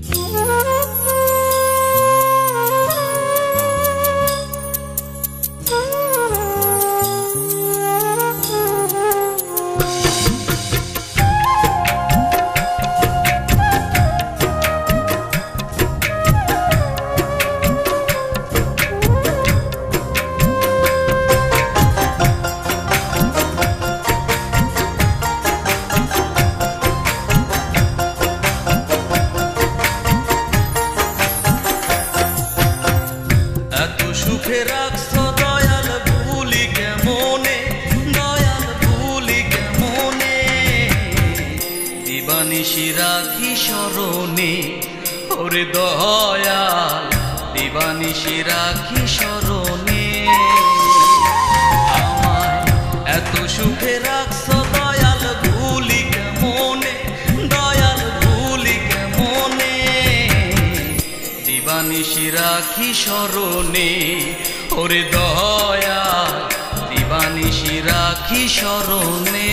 এত স্মরণে ওরে দয়াল, দিবানিশি রাখি স্মরণে আমায় এত সুখে রাখছ, দয়াল ভুলি কেমনে দয়াল ভুলি কেমনে দিবানিশি রাখি স্মরণে ওরে দয়া দিবানিশি রাখি স্মরণে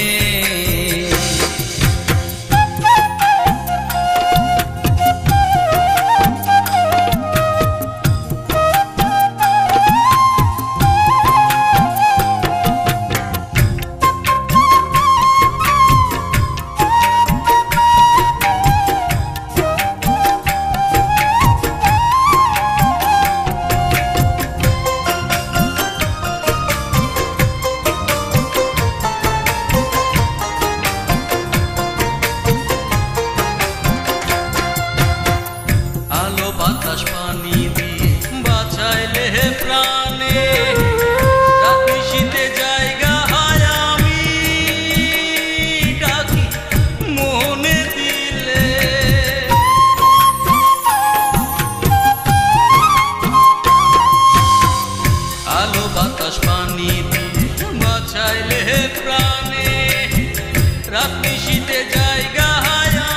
রাতে শীতে জায়গা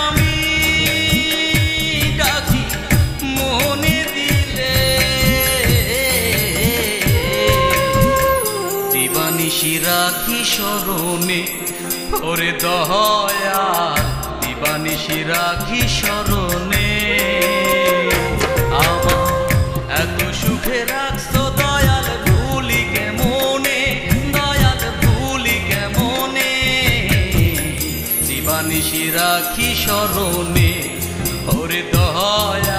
আমি ডাকি মনে দিলে। দিবানিশি রাখি স্মরণে ওরে দয়া দিবানিশি রাখি রাখি স্মরণে ওরে দয়া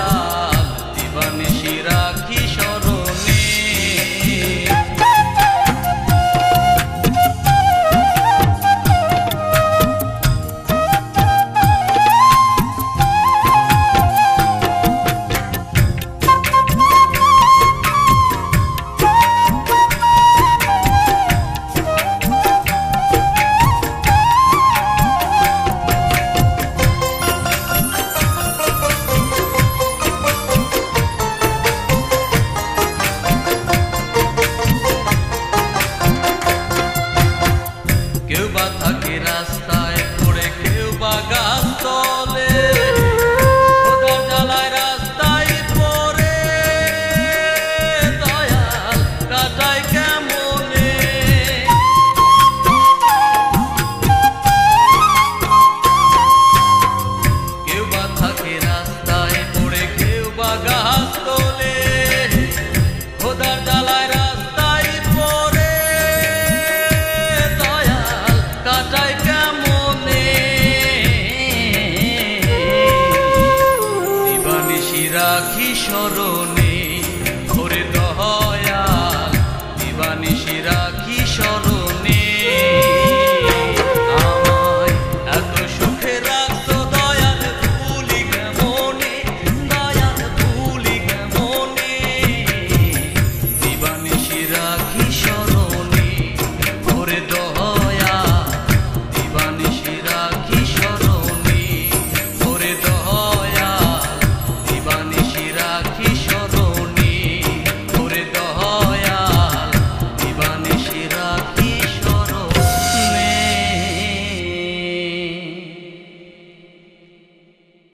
শরণে